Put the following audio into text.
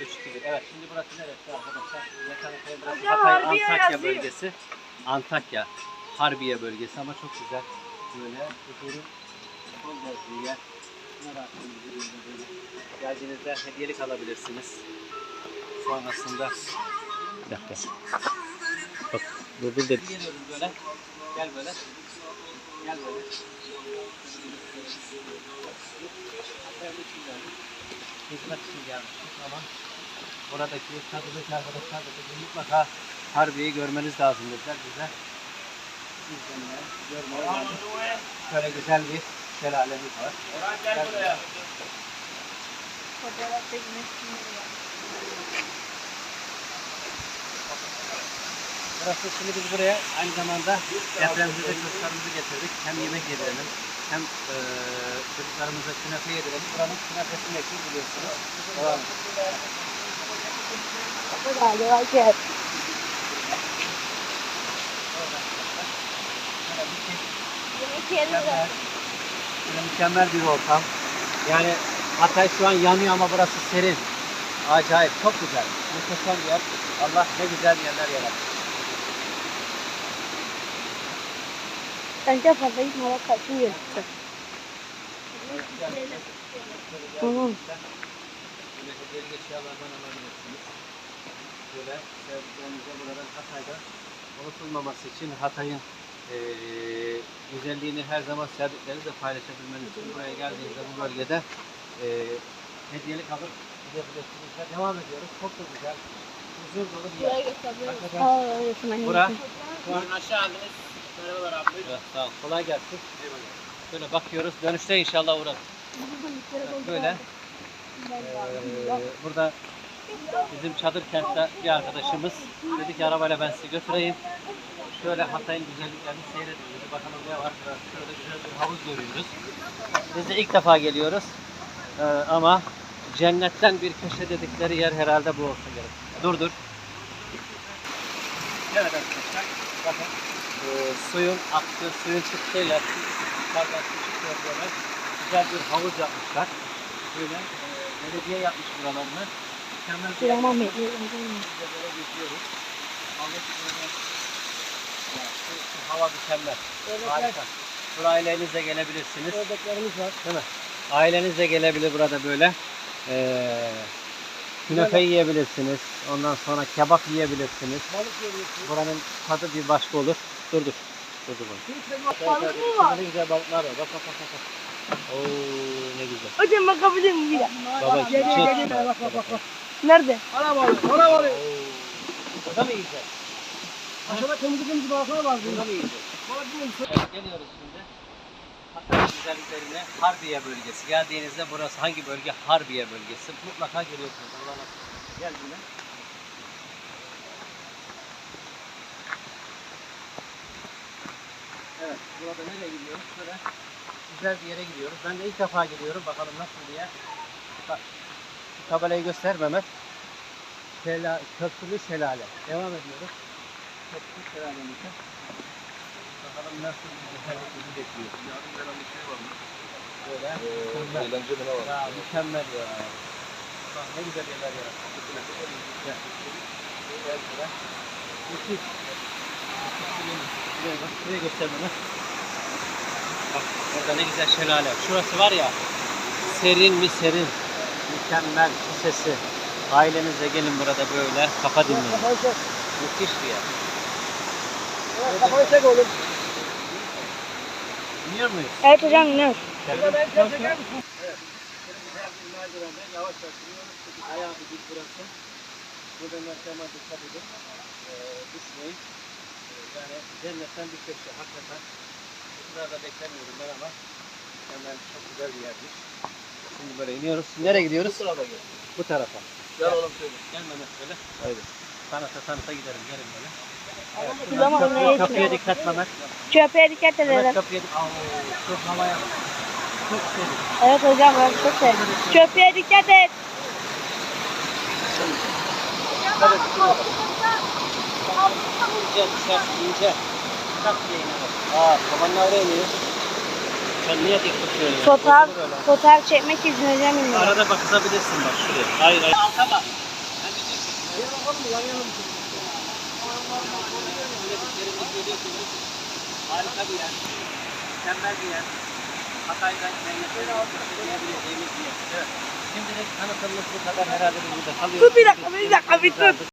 3, 2, 1. Evet şimdi burası neresi arkadaşlar? Yakın burası Hocam, Hatay Harbiye Antakya bölgesi. Antakya. Harbiye bölgesi ama çok güzel. Böyle huzurun son gezdiği yer. Bunlar aklınızda böyle. Geldiğinizde hediyelik alabilirsiniz. Sonrasında bir dakika. Bak dur dur dedi. Geliyoruz böyle. Gel böyle. Gel böyle. Hizmet için gelmiştik ama buradaki çadırdaki arkadaşlar da dedi, mutlaka Harbiye'yi görmeniz lazım dediler bize. İzlemeye, görmeye geldik. Şöyle güzel bir şelalemiz var. Gel buraya. Fotoğraf çekmek için. Burası şimdi biz buraya aynı zamanda depremzede çocuklarımızı getirdik. Hem yemek yedirelim hem eee çocuklarımıza künefe yedirelim. Buranın künefesi meşhur biliyorsunuz. Devam. Galiba gel. Mükemmel, mükemmel bir ortam. Yani Hatay şu an yanıyor ama burası serin. Acayip, çok güzel. Muhteşem yer. Allah ne güzel yerler yaratmış. Bence fazla gitme bak kaçın gözüktü. Tamam. Hediyelik eşyalardan alabilirsiniz. Böyle sevdiklerinize buradan Hatay'da unutulmaması için Hatay'ın eee güzelliğini her zaman sevdiklerinizle paylaşabilmeniz için buraya geldiğinizde bu bölgede eee hediyelik alıp gidebilirsiniz. Ve Devam ediyoruz. Çok da güzel. Huzur dolu bir yer. Hakikaten. Bura. Buyurun aşağı aldınız. Merhabalar abi. Evet, Sağ ol. Kolay gelsin. Böyle bakıyoruz. Dönüşte inşallah uğrarız. Böyle. Ee, burada bizim çadır kentte bir arkadaşımız dedi ki arabayla ben sizi götüreyim. Şöyle Hatay'ın güzelliklerini seyredin. Bakalım ne var. Şöyle güzel bir havuz görüyoruz. Biz de ilk defa geliyoruz. Ee, ama cennetten bir köşe dedikleri yer herhalde bu olsa gerek. Dur dur. Evet arkadaşlar. Bakın e, suyun aktığı, suyun çıktığıyla yukarıdan su çıkıyor böyle. Güzel bir havuz yapmışlar. Böyle belediye yapmış buralarını. Mükemmel bir. Sinema mı? Böyle geziyoruz. Allah burada ya, şu, şu hava mükemmel. Harika. Buraya ailenizle gelebilirsiniz. Ördeklerimiz var. Değil mi? Ailenizle gelebilir burada böyle. Ee, künefe yiyebilirsiniz. Ondan sonra kebap yiyebilirsiniz. Balık yiyorsunuz. Buranın tadı bir başka olur. Dur dur. Dur dur. Balık mı var? Ne güzel balıklar var. Bak bak bak bak. Oo ne güzel. Hocam bakabilir miyim bir dakika? Baba Gel gel çek. gel gel. Bak bak bak. Nerede? Ana balık. Ana. Oo. Burada mı yiyeceğiz? Aşağıda kırmızı kırmızı balıklar var. Burada mı yiyeceğiz? Balık yiyin. Evet, geliyoruz şimdi. Hatay güzelliklerine Harbiye bölgesi. Geldiğinizde burası hangi bölge? Harbiye bölgesi. Mutlaka geliyorsunuz. Buralar gel şimdi. Evet, burada nereye gidiyoruz? Şöyle güzel bir yere gidiyoruz. Ben de ilk defa gidiyorum. Bakalım nasıl bir yer. Bak, şu tabelayı göster Mehmet. Şela, köprülü şelale. Devam ediyoruz. Köprülü şelalemize. Bakalım nasıl bir güzellik bizi bekliyor. Yarın gelen bir şey var mı? Böyle mükemmel. Eğlence mi ne var? Ya mükemmel ya. Bak ne güzel yerler yaratmış. Güzel. Güzel. Müthiş. Şuraya bak, şuraya göster bana. Bak orada ne güzel şelale. Şurası var ya, serin mi serin. Mükemmel su sesi. Ailenizle gelin burada böyle kafa dinleyin. Kafayı çek. Müthiş bir yer. Evet, Kafayı çek oğlum. Biliyor muyuz? Evet hocam? Burada merdivende yavaş yavaş iniyoruz çünkü ayağı bir dik burası. Burada mertebe dikkat edin. Ee, düşmeyin. Ee, yani cennetten bir köşe hakikaten. Kadar da beklemiyordum ben ama hemen çok güzel bir yermiş. Şimdi böyle iniyoruz. Nereye gidiyoruz? Bu tarafa gel. Bu tarafa. Gel oğlum söyle. Gel Mehmet böyle. Haydi. Tanıta tanıta gidelim. Gelin böyle. Evet, Biz şuradan ama köprü- oraya kapıya dikkat Mehmet. Çöpe dikkat Mehmet edelim. kapıya dikkat. Çok havaya. Çok serin. Evet hocam ben çok sevdim. Çöpe dikkat et. İnce, sert, ince. Çak Ha, babanla oraya iniyor. Sen? Fotoğraf, fotoğraf çekmek için hocam indim. Arada bak kısabilirsin bak şuraya. Hayır hayır. Alta bak. Ben diyecektim. Söylediklerimi görüyorsun. Harika bir yer. Mükemmel bir yer. Hatay'da cennete diyebileceğimiz bir tanıtılmış bu kadar herhalde biz burada kalıyoruz. Dur bir dakika, bir dakika, bir dur.